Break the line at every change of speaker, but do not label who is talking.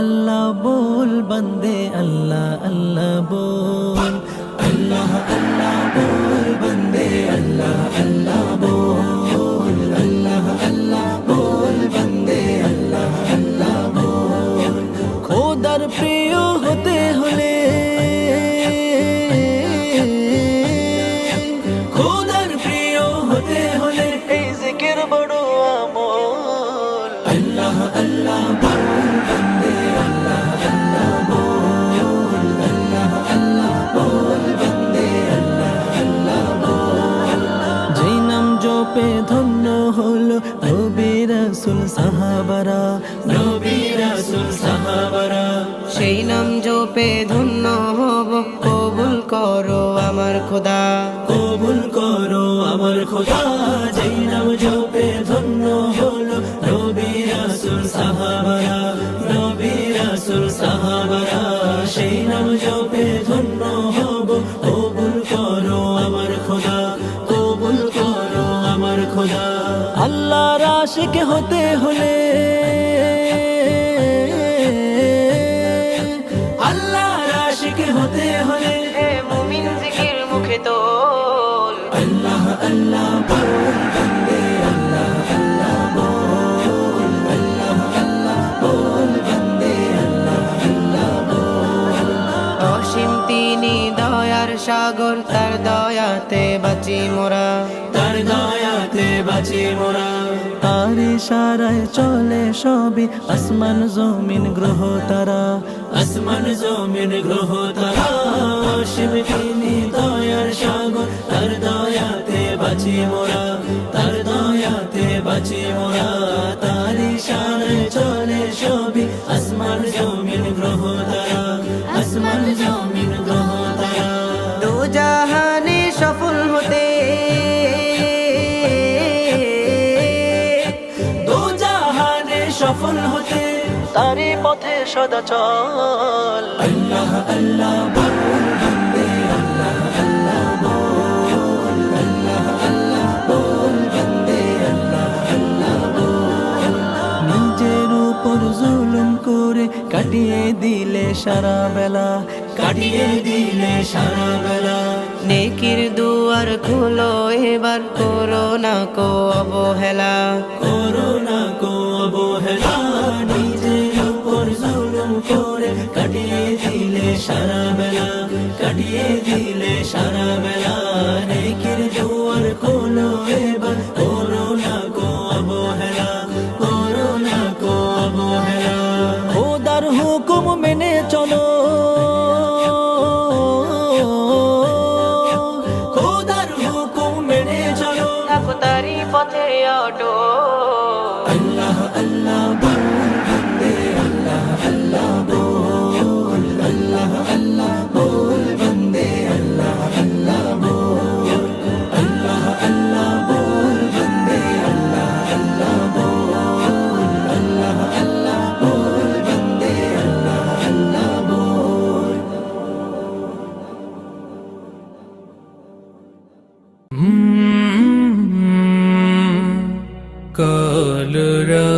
আল্লাহ বল বন্দে আল্লাহ আল্লাহ বল। আল্লাহ আল্লাহ বল বন্দে আল্লাহ আল্লাহ বল। আল্লাহ আল্লাহ বল বন্দে আল্লাহ আল্লাহ বল। খোদার প্রিয় হতে হলে জপে ধন্য হলো নবী রাসূল সাহাবারা। নবী রাসূল সাহাবারা।
সেই নাম জপে ধন্য হব কবুল করো আমার খোদা।
কবুল করো আমার খোদা। যেই নাম জপে ধন্য হলো নবী রাসূল সাহাবারা। নবী রাসূল সাহাবারা সেই নাম জপে ধন্য হব কবুল করো আমার খোদা। কবুল করো আমার খোদা আল্লাহর আশিক হতে হলে। আল্লাহ আশিক হতে হলে।
মুমিন জিকির মুখে তো
আল্লাহ আল্লাহ বল বন্দে আল্লাহ আল্লাহ বল আল্লাহ আল্লাহ বল বন্দে আল্লাহ আল্লাহ বল।
অসীম তিনি দয়ার সাগর তার দয়াতে বাঁচি মোরা।
দয়াতে মোরা। তার ইশারায় চলে সবই আসমান, জমিন, গ্রহ, তারা। আসমান, জমিন, গ্রহ, তারা। শিব তিনি দয়ার সাগর, তার দয়াতে বাঁচি মোরা। তার দয়াতে বাঁচি মোরা। তার ইশারায় চলে সবই আসমান, জমিন, গ্রহ, তারা।
সফল হতে।
তারি পথে সদা চল। আল্লাহ আল্লাহ জুলুম করে কাটিয়ে দিলে সারা বেলা। কাটিয়ে দিলে সারা বেলা।
নেকির দুয়ার খুলো এবার করোনা কো অবহেলা।
ছড়িয়ে দিলে সারা বেলা নেকির জোয়ার কোনো এবার। কোনো না কো অবহেলা কোনো কো অবহেলা। খোদার হুকুম মেনে চলো। খোদার হুকুম মেনে চলো।
তারি পথে অটো। আল্লাহ আল্লাহ সকল রা